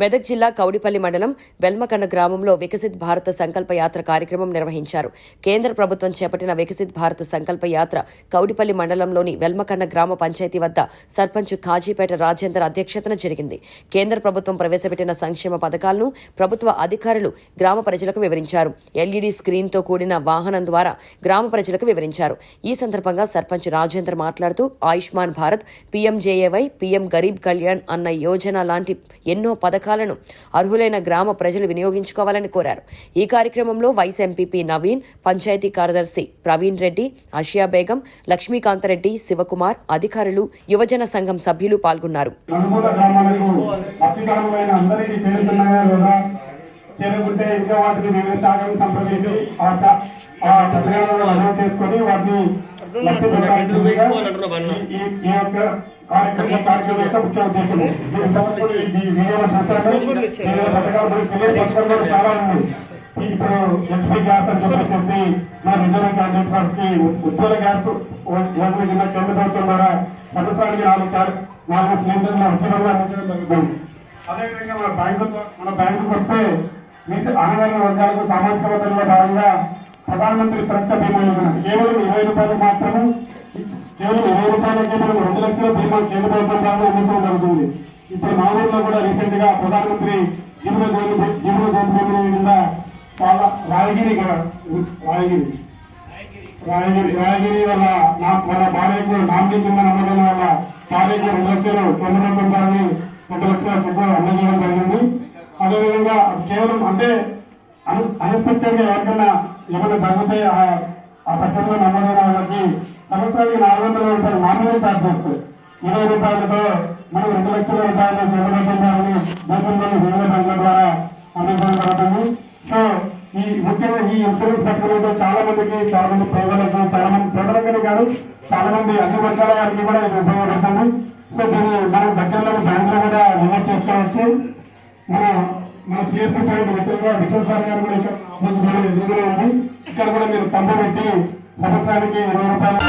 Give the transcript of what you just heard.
మెదక్ జిల్లా కౌడిపల్లి మండలం వెల్మకండ గ్రామంలో వికసిత్ భారత సంకల్ప యాత్ర కార్యక్రమం నిర్వహించారు. కేంద్ర ప్రభుత్వం చేపట్టిన వికసిత్ భారత సంకల్ప యాత్ర కౌడిపల్లి మండలంలోని వెల్మకన్న గ్రామ పంచాయతీ వద్ద సర్పంచ్ కాజీపేట రాజేందర్ అధ్యక్షతన జరిగింది. కేంద్ర ప్రభుత్వం ప్రవేశపెట్టిన సంక్షేమ పథకాలను ప్రభుత్వ అధికారులు గ్రామ ప్రజలకు వివరించారు. ఎల్ఈడీ స్క్రీన్తో కూడిన వాహనం ద్వారా గ్రామ ప్రజలకు వివరించారు. ఈ సందర్భంగా సర్పంచ్ రాజేందర్ మాట్లాడుతూ ఆయుష్మాన్ భారత్ పీఎంజేఏవై పీఎం గరీబ్ కళ్యాణ్ అన్న యోజన లాంటి ఎన్నో పథకాలు పథకాలను అర్హులైన గ్రామ ప్రజలు వినియోగించుకోవాలని కోరారు. ఈ కార్యక్రమంలో వైస్ ఎంపీపీ నవీన్ పంచాయతీ కార్యదర్శి ప్రవీణ్ రెడ్డి ఆసియా బేగం లక్ష్మీకాంతరెడ్డి శివకుమార్ అధికారులు యువజన సంఘం సభ్యులు పాల్గొన్నారు. చేరుకుంటే ఇంకా వాటిని వివిధ శాఖలను సంప్రదించి ఆ పత్రికలను అమలు చేసుకొని వాటిని ఈ యొక్క కార్యక్రమం కార్యక్రమం యొక్క ముఖ్య ఉద్దేశం. దీనికి సంబంధించి ఈ వీడియోలో చూశాను వివిధ పథకాల గురించి తెలియపరచడం కూడా చాలా ఉంది. ఇప్పుడు హెచ్పి గ్యాస్ అని చెప్పేసి మా రిజర్వ్ క్యాండిడేట్ వారికి ఉజ్వల గ్యాస్ యోజన కింద కేంద్ర ప్రభుత్వం ద్వారా సంవత్సరానికి నాలుగు నాలుగు సిలిండర్లు ఉచితంగా అందించడం జరుగుతుంది. అదేవిధంగా మన బ్యాంకు మన బ్యాంకుకు వస్తే మీస ఆనగరణ వర్గాలకు సామాజిక భద్రతలో భాగంగా ప్రధానమంత్రి సురక్ష బీమా యోజన కేవలం ఇరవై రూపాయలు మనం రెండు బీమా కేంద్ర ప్రభుత్వం ద్వారా జరుగుతుంది. ఇప్పుడు మా ఊర్లో కూడా రీసెంట్గా ప్రధానమంత్రి జీవన జ్యోతి జీవన జ్యోతి బీమా కింద వాళ్ళ రాయగిరి రాయగిరి. రాయగిరి రాయగిరి వల్ల నా మన భార్యకు నామినీ కింద నమ్మకం వల్ల భార్యకు రెండు లక్షలు కేంద్ర ప్రభుత్వం ద్వారా రెండు లక్షల చెప్పడం అందజేయడం జరిగింది. అదేవిధంగా కేవలం అంటే అన్ఎక్స్పెక్టెడ్గా ఎవరికైనా ఏమైనా తగ్గితే ఆ- పట్టణంలో నమ్మదైన వాళ్ళకి సంవత్సరానికి నాలుగు వందల రూపాయలు ఛార్జెస్ ఇరవై రూపాయలతో మనం రెండు లక్షల రూపాయలు నిర్వహించాలని దేశంలోని వివిధ బ్యాంకుల ద్వారా అందించడం జరుగుతుంది. సో ఈ ముఖ్యంగా ఈ ఇన్సూరెన్స్ పథకంలో చాలా మందికి చాలా మంది పేదలకు చాలా మంది పేదలకనే కాదు చాలా మంది అన్ని వర్గాల వారికి కూడా ఇది ఉపయోగపడుతుంది. సో దీన్ని మనం దగ్గరలో బ్యాంకులో కూడా విజిట్ చేసుకోవచ్చు. మన మన సిఎస్పీ పాయింట్ వ్యక్తులుగా విఠల్ సార్ గారు కూడా ఇక్కడ ఎదురుగా ఉంది. ఇక్కడ కూడా మీరు తమ్ము పెట్టి సంవత్సరానికి ఇరవై రూపాయలు